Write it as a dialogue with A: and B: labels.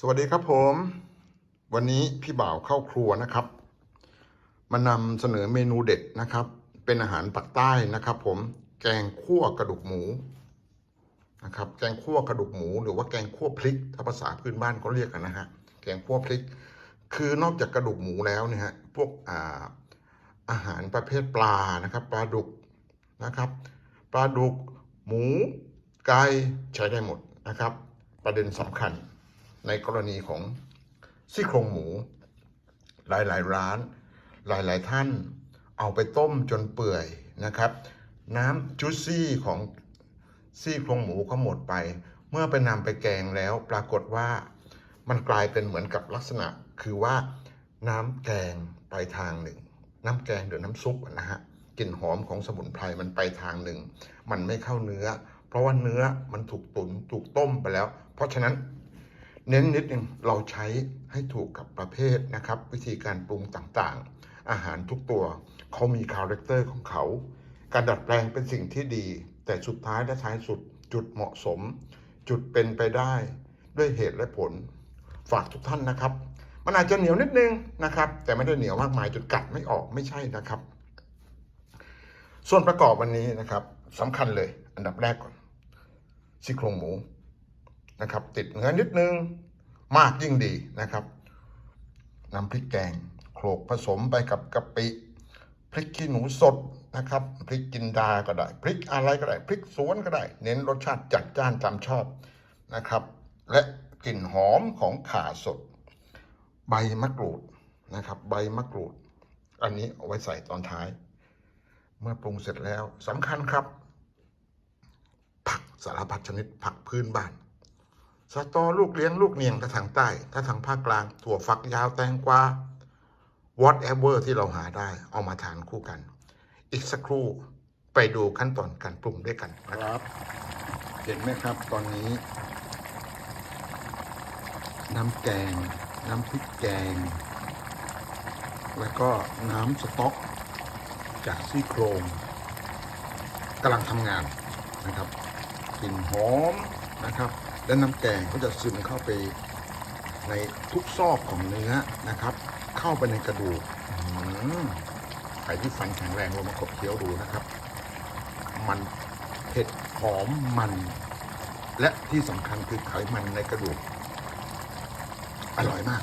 A: สวัสดีครับผม วันนี้พี่บ่าวเข้าครัวนะครับ มานำเสนอเมนูเด็ดนะครับ เป็นอาหารปักใต้นะครับ ผมแกงคั่วกระดูกหมูนะครับ แกงคั่วกระดูกหมู หรือว่าแกงคั่วพริกถ้าภาษาพื้นบ้านเขาเรียกกันนะฮะแกงคั่วพริก คือนอกจากกระดูกหมูแล้วเนี่ยฮะพวกอ่าอาหารประเภทปลานะครับ ปลาดุกนะครับ ปลาดุก หมู ไก่ใช้ได้หมดนะครับ ประเด็นสำคัญ ในกรณีของซี่โครงหมู หลายๆ ร้าน หลายๆ ท่าน เอาไปต้มจนเปื่อยนะครับ น้ำจุซี่ของซี่โครงหมูเขาหมดไป เมื่อไปนำไปแกงแล้วปรากฏว่ามันกลายเป็นเหมือนกับลักษณะคือว่าน้ำแกงไปทางหนึ่ง น้ำแกงหรือน้ำซุปนะฮะกลิ่นหอมของสมุนไพรมันไปทางหนึ่ง มันไม่เข้าเนื้อ เพราะว่าเนื้อมันถูกตุนถูกต้มไปแล้ว เพราะฉะนั้น เน้นนิดนึงเราใช้ให้ถูกกับประเภทนะครับ วิธีการปรุงต่างๆ อาหารทุกตัวเขามีคาแรคเตอร์ของเขา การดัดแปลงเป็นสิ่งที่ดี แต่สุดท้ายและท้ายสุดจุดเหมาะสม จุดเป็นไปได้ด้วยเหตุและผล ฝากทุกท่านนะครับ มันอาจจะเหนียวนิดนึงนะครับ แต่ไม่ได้เหนียวมากมายจนกัดไม่ออกไม่ใช่นะครับ ส่วนประกอบวันนี้นะครับสำคัญเลย อันดับแรกก่อนซี่โครงหมู นะครับ ติดเนื้อนิดนึงมากยิ่งดีนะครับน้ำพริกแกงโขลกผสมไปกับกะปิพริกขี้หนูสดนะครับพริกจินดาก็ได้พริกอะไรก็ได้พริกสวนก็ได้ เน้นรสชาติจัดจ้านตามชอบนะครับ และกลิ่นหอมของข่าสด ใบมะกรูดนะครับ ใบมะกรูด อันนี้เอาไว้ใส่ตอนท้าย เมื่อปรุงเสร็จแล้วสำคัญครับ ผักสารพัดชนิดผักพื้นบ้าน สตอลูกเลี้ยงลูกเนียงถ้าทางใต้ ถ้าทางภาคกลางถั่วฝักยาวแตงกวา whatever ที่เราหาได้เอามาทานคู่กัน อีกสักครู่ไปดูขั้นตอนการปรุงด้วยกันนะครับ เห็นไหมครับตอนนี้ น้ำแกง น้ำพริกแกง แล้วก็น้ำสต๊อก จากซี่โครงกำลังทำงานนะครับกลิ่นหอมนะครับ และน้ำแกงก็จะซึมเข้าไปในทุกซอกของเนื้อนะครับ เข้าไปในกระดูกหือใครที่ฟันแข็งแรงลองมาขบเคี้ยวดูนะครับ มันเผ็ดหอมมัน และที่สำคัญคือไขมันในกระดูก อร่อยมาก